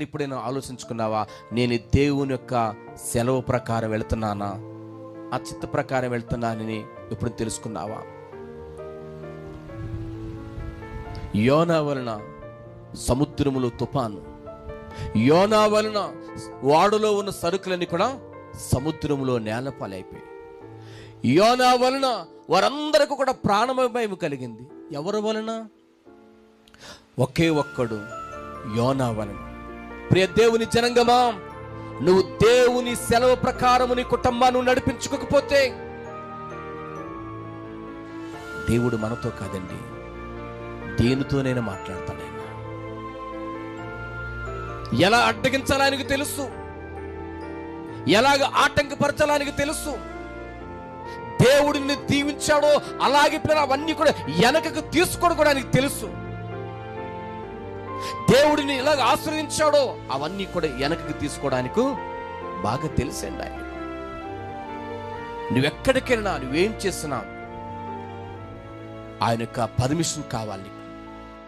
ఇప్పుడైనా ఆలోచించుకున్నావా? నేను దేవుని యొక్క సెలవు ప్రకారం వెళ్తున్నానా? ఆ చిత్త ప్రకారం వెళ్తున్నానని ఇప్పుడు తెలుసుకున్నావా? యోనా వలన సముద్రములో తుఫాను. యోనా వలన వాడులో ఉన్న సరుకులన్నీ కూడా సముద్రములో నేలపాలైపోయాయి. యోనా వలన వారందరికీ కూడా ప్రాణభయం కలిగింది. ఎవరి వలన? ఒకే ఒక్కడు యోనా వలన. ప్రియ దేవుని జనంగమా నువ్వు దేవుని సెలవు ప్రకారము నీ కుటుంబాన్ని నడిపించుకోకపోతే దేవుడు మనతో కాదండి. దేనితోనైనా నేను మాట్లాడతాను ఎలా అడ్డగించడానికి తెలుసు? ఎలాగ ఆటంకపరచడానికి తెలుసు? దేవుడిని దీవించాడో అలాగే పిల్లలు అవన్నీ కూడా వెనకకు తీసుకోవడం కూడా ఆయనకు తెలుసు. దేవుడిని ఇలాగ ఆశ్రయించాడో అవన్నీ కూడా వెనక్కి తీసుకోవడానికి బాగా తెలిసండి ఆయన. నువ్వెక్కడికెళ్ళినా నువ్వేం చేసినా ఆయన యొక్క పర్మిషన్ కావాలి